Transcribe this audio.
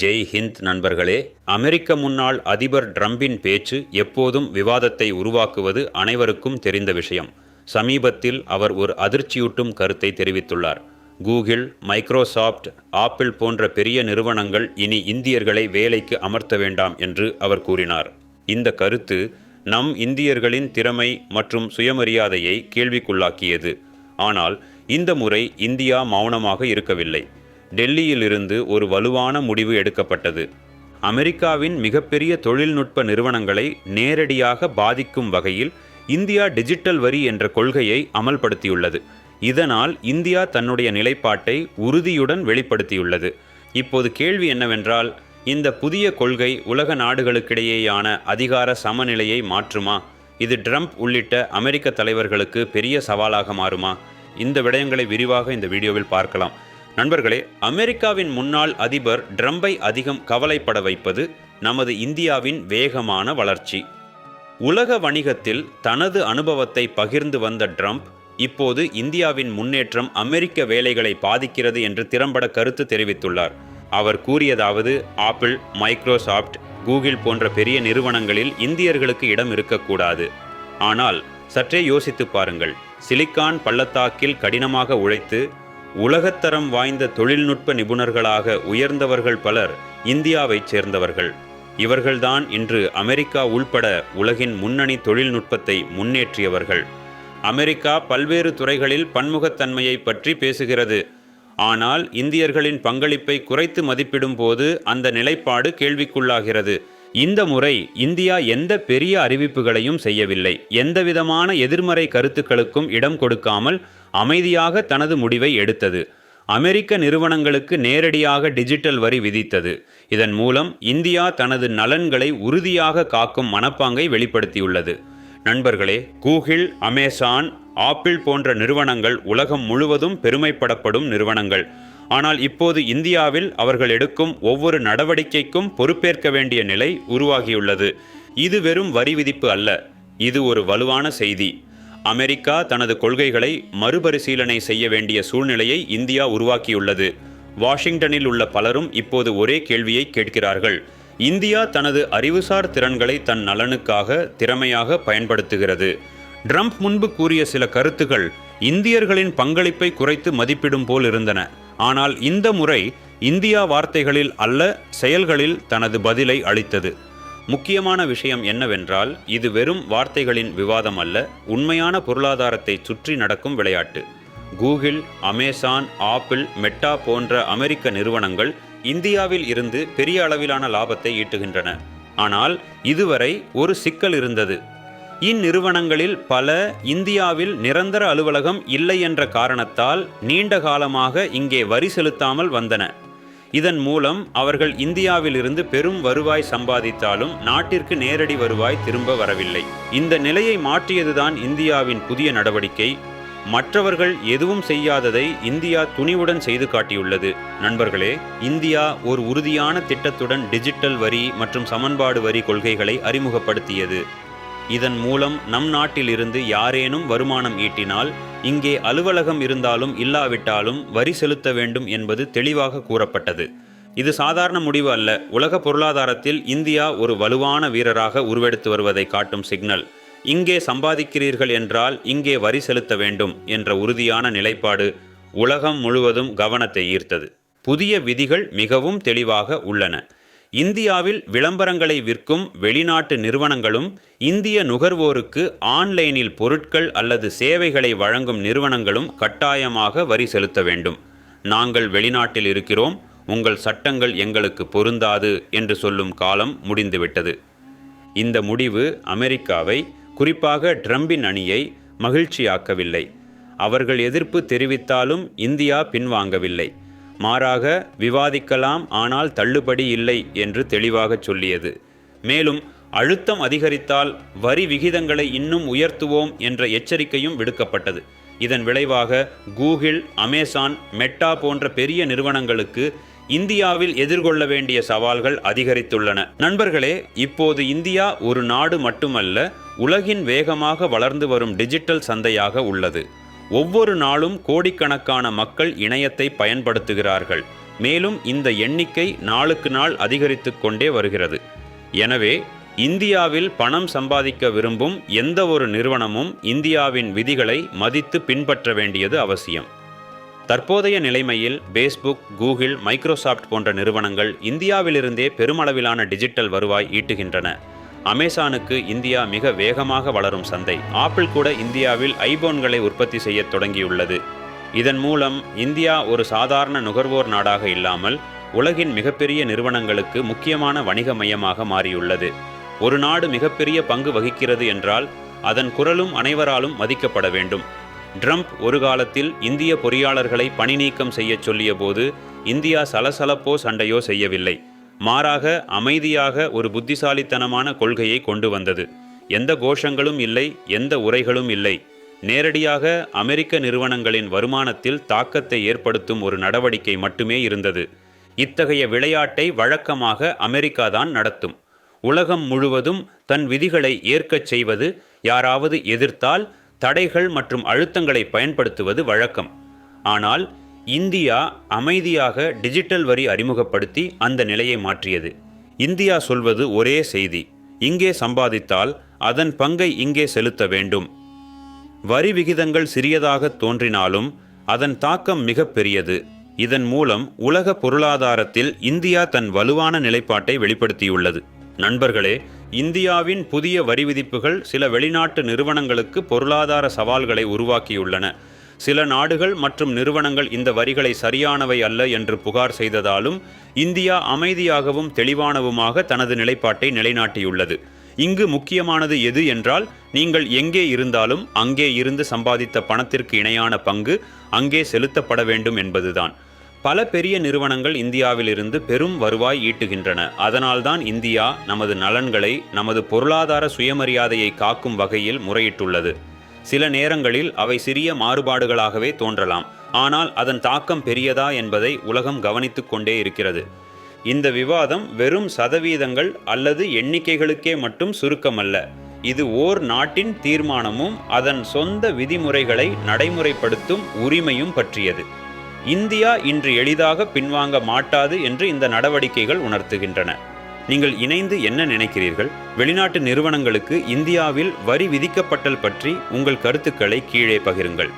ஜெய் ஹிந்த் நண்பர்களே அமெரிக்க முன்னாள் அதிபர் ட்ரம்பின் பேச்சு எப்போதும் விவாதத்தை உருவாக்குவது அனைவருக்கும் தெரிந்த விஷயம். சமீபத்தில் அவர் ஒரு அதிர்ச்சியூட்டும் கருத்தை தெரிவித்துள்ளார். கூகிள் மைக்ரோசாஃப்ட் ஆப்பிள் போன்ற பெரிய நிறுவனங்கள் இனி இந்தியர்களை வேலைக்கு அமர்த்த வேண்டாம் என்று அவர் கூறினார். இந்த கருத்து நம் இந்தியர்களின் திறமை மற்றும் சுயமரியாதையை கேள்விக்குள்ளாக்கியது. ஆனால் இந்த முறை இந்தியா மௌனமாக இருக்கவில்லை. டெல்லியிலிருந்து ஒரு வலுவான முடிவு எடுக்கப்பட்டது. அமெரிக்காவின் மிகப்பெரிய தொழில்நுட்ப நிறுவனங்களை நேரடியாக பாதிக்கும் வகையில் இந்தியா டிஜிட்டல் வரி என்ற கொள்கையை அமல்படுத்தியுள்ளது. இதனால் இந்தியா தன்னுடைய நிலைப்பாட்டை உறுதியுடன் வெளிப்படுத்தியுள்ளது. இப்போது கேள்வி என்னவென்றால் இந்த புதிய கொள்கை உலக நாடுகளுக்கிடையேயான அதிகார சமநிலையை மாற்றுமா? இது ட்ரம்ப் உள்ளிட்ட அமெரிக்க தலைவர்களுக்கு பெரிய சவாலாக மாறுமா? இந்த விடயங்களை விரிவாக இந்த வீடியோவில் பார்க்கலாம். நண்பர்களே அமெரிக்காவின் முன்னாள் அதிபர் ட்ரம்பை அதிகம் கவலைப்பட வைப்பது நமது இந்தியாவின் வேகமான வளர்ச்சி. உலக வணிகத்தில் தனது அனுபவத்தை பகிர்ந்து வந்த ட்ரம்ப் இப்போது இந்தியாவின் முன்னேற்றம் அமெரிக்க வேலைகளை பாதிக்கிறது என்று திறம்பட கருத்து தெரிவித்துள்ளார். அவர் கூறியதாவது ஆப்பிள் மைக்ரோசாஃப்ட் கூகுள் போன்ற பெரிய நிறுவனங்களில் இந்தியர்களுக்கு இடம் இருக்கக்கூடாது. ஆனால் சற்றே யோசித்து பாருங்கள் சிலிக்கான் பள்ளத்தாக்கில் கடினமாக உழைத்து உலகத்தரம் வாய்ந்த தொழில்நுட்ப நிபுணர்களாக உயர்ந்தவர்கள் பலர் இந்தியாவைச் சேர்ந்தவர்கள். இவர்கள்தான் இன்று அமெரிக்கா உள்பட உலகின் முன்னணி தொழில்நுட்பத்தை முன்னேற்றியவர்கள். அமெரிக்கா பல்வேறு துறைகளில் பன்முகத்தன்மையை பற்றி பேசுகிறது. ஆனால் இந்தியர்களின் பங்களிப்பை குறைத்து மதிப்பிடும் போது அந்த நிலைப்பாடு கேள்விக்குள்ளாகிறது. இந்த முறை இந்தியா எந்த பெரிய அறிவிப்புகளையும் செய்யவில்லை. எந்தவிதமான எதிர்மறை கருத்துக்களுக்கும் இடம் கொடுக்காமல் அமைதியாக தனது முடிவை எடுத்தது. அமெரிக்க நிறுவனங்களுக்கு நேரடியாக டிஜிட்டல் வரி விதித்தது. இதன் மூலம் இந்தியா தனது நலன்களை உறுதியாக காக்கும் மனப்பாங்கை வெளிப்படுத்தியுள்ளது. நண்பர்களே கூகிள் அமேசான் ஆப்பிள் போன்ற நிறுவனங்கள் உலகம் முழுவதும் பெருமைப்படப்படும் நிறுவனங்கள். ஆனால் இப்போது இந்தியாவில் அவர்கள் எடுக்கும் ஒவ்வொரு நடவடிக்கைக்கும் பொறுப்பேற்க வேண்டிய நிலை உருவாகியுள்ளது. இது வெறும் வரி விதிப்பு அல்ல. இது ஒரு வலுவான செய்தி. அமெரிக்கா தனது கொள்கைகளை மறுபரிசீலனை செய்ய வேண்டிய சூழ்நிலையை இந்தியா உருவாக்கியுள்ளது. வாஷிங்டனில் உள்ள பலரும் இப்போது ஒரே கேள்வியை கேட்கிறார்கள். இந்தியா தனது அறிவுசார் திறன்களை தன் நலனுக்காக திறமையாக பயன்படுத்துகிறது. ட்ரம்ப் முன்பு கூறிய சில கருத்துகள் இந்தியர்களின் பங்களிப்பை குறைத்து மதிப்பிடும் போல் இருந்தன. ஆனால் இந்த முறை இந்தியா வார்த்தைகளில் அல்ல செயல்களில் தனது பதிலை அளித்தது. முக்கியமான விஷயம் என்னவென்றால் இது வெறும் வார்த்தைகளின் விவாதம் அல்ல உண்மையான பொருளாதாரத்தை சுற்றி நடக்கும் விளையாட்டு. கூகிள் அமேசான் ஆப்பிள் மெட்டா போன்ற அமெரிக்க நிறுவனங்கள் இந்தியாவில் இருந்து பெரிய அளவிலான லாபத்தை ஈட்டுகின்றன. ஆனால் இதுவரை ஒரு சிக்கல் இருந்தது. இந்நிறுவனங்களில் பல இந்தியாவில் நிரந்தர அலுவலகம் இல்லை என்ற காரணத்தால் நீண்ட காலமாக இங்கே வரி செலுத்தாமல் வந்தன. இதன் மூலம் அவர்கள் இந்தியாவிலிருந்து பெரும் வருவாய் சம்பாதித்தாலும் நாட்டிற்கு நேரடி வருவாய் திரும்ப வரவில்லை. இந்த நிலையை மாற்றியதுதான் இந்தியாவின் புதிய நடவடிக்கை. மற்றவர்கள் எதுவும் செய்யாததை இந்தியா துணிவுடன் செய்து காட்டியுள்ளது. நண்பர்களே இந்தியா ஒரு உறுதியான திட்டத்துடன் டிஜிட்டல் வரி மற்றும் சமன்பாடு வரி கொள்கைகளை அறிமுகப்படுத்தியது. இதன் மூலம் நம் நாட்டிலிருந்து யாரேனும் வருமானம் ஈட்டினால் இங்கே அலுவலகம் இருந்தாலும் இல்லாவிட்டாலும் வரி செலுத்த வேண்டும் என்பது தெளிவாக கூறப்பட்டது. இது சாதாரண முடிவு அல்ல. உலக பொருளாதாரத்தில் இந்தியா ஒரு வலுவான வீரராக உருவெடுத்து வருவதை காட்டும் சிக்னல். இங்கே சம்பாதிக்கிறீர்கள் என்றால் இங்கே வரி செலுத்த வேண்டும் என்ற உறுதியான நிலைப்பாடு உலகம் முழுவதும் கவனத்தை ஈர்த்தது. புதிய விதிகள் மிகவும் தெளிவாக உள்ளன. இந்தியாவில் விளம்பரங்களை விற்கும் வெளிநாட்டு நிறுவனங்களும் இந்திய நுகர்வோருக்கு ஆன்லைனில் பொருட்கள் அல்லது சேவைகளை வழங்கும் நிறுவனங்களும் கட்டாயமாக வரி செலுத்த வேண்டும். நாங்கள் வெளிநாட்டில் இருக்கிறோம் உங்கள் சட்டங்கள் எங்களுக்கு பொருந்தாது என்று சொல்லும் காலம் முடிந்துவிட்டது. இந்த முடிவு அமெரிக்காவை குறிப்பாக ட்ரம்பின் அணியை மகிழ்ச்சியாக்கவில்லை. அவர்கள் எதிர்ப்பு தெரிவித்தாலும் இந்தியா பின்வாங்கவில்லை. மாறாக விவாதிக்கலாம் ஆனால் தள்ளுபடி இல்லை என்று தெளிவாகச் சொல்லியது. மேலும் அழுத்தம் அதிகரித்தால் வரி விகிதங்களை இன்னும் உயர்த்துவோம் என்ற எச்சரிக்கையும் விடுக்கப்பட்டது. இதன் விளைவாக கூகிள் அமேசான் மெட்டா போன்ற பெரிய நிறுவனங்களுக்கு இந்தியாவில் எதிர்கொள்ள வேண்டிய சவால்கள் அதிகரித்துள்ளன. நண்பர்களே இப்போது இந்தியா ஒரு நாடு மட்டுமல்ல உலகின் வேகமாக வளர்ந்து வரும் டிஜிட்டல் சந்தையாக உள்ளது. ஒவ்வொரு நாளும் கோடிக்கணக்கான மக்கள் இணையத்தை பயன்படுத்துகிறார்கள். மேலும் இந்த எண்ணிக்கை நாளுக்கு நாள் அதிகரித்து கொண்டே வருகிறது. எனவே இந்தியாவில் பணம் சம்பாதிக்க விரும்பும் எந்த ஒரு நிறுவனமும் இந்தியாவின் விதிகளை மதித்து பின்பற்ற வேண்டியது அவசியம். தற்போதைய நிலைமையில் பேஸ்புக் கூகுள் மைக்ரோசாஃப்ட் போன்ற நிறுவனங்கள் இந்தியாவிலிருந்தே பெருமளவிலான டிஜிட்டல் வருவாய் ஈட்டுகின்றன. அமேசானுக்கு இந்தியா மிக வேகமாக வளரும் சந்தை. ஆப்பிள் கூட இந்தியாவில் ஐபோன்களை உற்பத்தி செய்யத் தொடங்கியுள்ளது. இதன் மூலம் இந்தியா ஒரு சாதாரண நுகர்வோர் நாடாக இல்லாமல் உலகின் மிகப்பெரிய நிறுவனங்களுக்கு முக்கியமான வணிக மையமாக மாறியுள்ளது. ஒரு நாடு மிகப்பெரிய பங்கு வகிக்கிறது என்றால் அதன் குரலும் அனைவராலும் மதிக்கப்பட வேண்டும். ட்ரம்ப் ஒரு காலத்தில் இந்திய பொறியாளர்களை பணி நீக்கம் செய்யச் சொல்லியபோது இந்தியா சலசலப்போ சண்டையோ செய்யவில்லை. மாறாக அமைதியாக ஒரு புத்திசாலித்தனமான கொள்கையை கொண்டு வந்தது. எந்த கோஷங்களும் இல்லை எந்த உரைகளும் இல்லை. நேரடியாக அமெரிக்க நிறுவனங்களின் வருமானத்தில் தாக்கத்தை ஏற்படுத்தும் ஒரு நடவடிக்கை மட்டுமே இருந்தது. இத்தகைய விளையாட்டை வழக்கமாக அமெரிக்கா தான் நடத்தும். உலகம் முழுவதும் தன் விதிகளை ஏற்கச் செய்வது யாராவது எதிர்த்தால் தடைகள் மற்றும் அழுத்தங்களை பயன்படுத்துவது வழக்கம். ஆனால் இந்தியா அமைதியாக டிஜிட்டல் வரி அறிமுகப்படுத்தி அந்த நிலையை மாற்றியது. இந்தியா சொல்வது ஒரே செய்தி. இங்கே சம்பாதித்தால் அதன் பங்கை இங்கே செலுத்த வேண்டும். வரி விகிதங்கள் சிறியதாக தோன்றினாலும் அதன் தாக்கம் மிகப்பெரியது இதன் மூலம் உலக பொருளாதாரத்தில் இந்தியா தன் வலுவான நிலைப்பாட்டை வெளிப்படுத்தியுள்ளது. நண்பர்களே இந்தியாவின் புதிய வரி விதிப்புகள் சில வெளிநாட்டு நிறுவனங்களுக்கு பொருளாதார சவால்களை உருவாக்கியுள்ளன. சில நாடுகள் மற்றும் நிறுவனங்கள் இந்த வரிகளை சரியானவை அல்ல என்று புகார் செய்ததாலும் இந்தியா அமைதியாகவும் தெளிவானவுமாக தனது நிலைப்பாட்டை நிலைநாட்டியுள்ளது. இங்கு முக்கியமானது எது என்றால் நீங்கள் எங்கே இருந்தாலும் அங்கே இருந்து சம்பாதித்த பணத்திற்கு இணையான பங்கு அங்கே செலுத்தப்பட வேண்டும் என்பதுதான். பல பெரிய நிறுவனங்கள் இந்தியாவிலிருந்து பெரும் வருவாய் ஈட்டுகின்றன. அதனால்தான் இந்தியா நமது நலன்களை நமது பொருளாதார சுயமரியாதையை காக்கும் வகையில் முறையிட்டுள்ளது. சில நேரங்களில் அவை சிறிய மாறுபாடுகளாகவே தோன்றலாம். ஆனால் அதன் தாக்கம் பெரியதா என்பதை உலகம் கவனித்துக் கொண்டே இருக்கிறது. இந்த விவாதம் வெறும் சதவீதங்கள் அல்லது எண்ணிக்கைகளுக்கே மட்டும் சுருக்கமல்ல. இது ஓர் நாட்டின் தீர்மானமும் அதன் சொந்த விதிமுறைகளை நடைமுறைப்படுத்தும் உரிமையும் பற்றியது. இந்தியா இன்று எளிதாக பின்வாங்க மாட்டாது என்று இந்த நடவடிக்கைகள் உணர்த்துகின்றன. நீங்கள் இணைந்து என்ன நினைக்கிறீர்கள்? வெளிநாட்டு நிறுவனங்களுக்கு இந்தியாவில் வரி விதிக்கப்பட்டல் பற்றி உங்கள் கருத்துக்களை கீழே பகிருங்கள்.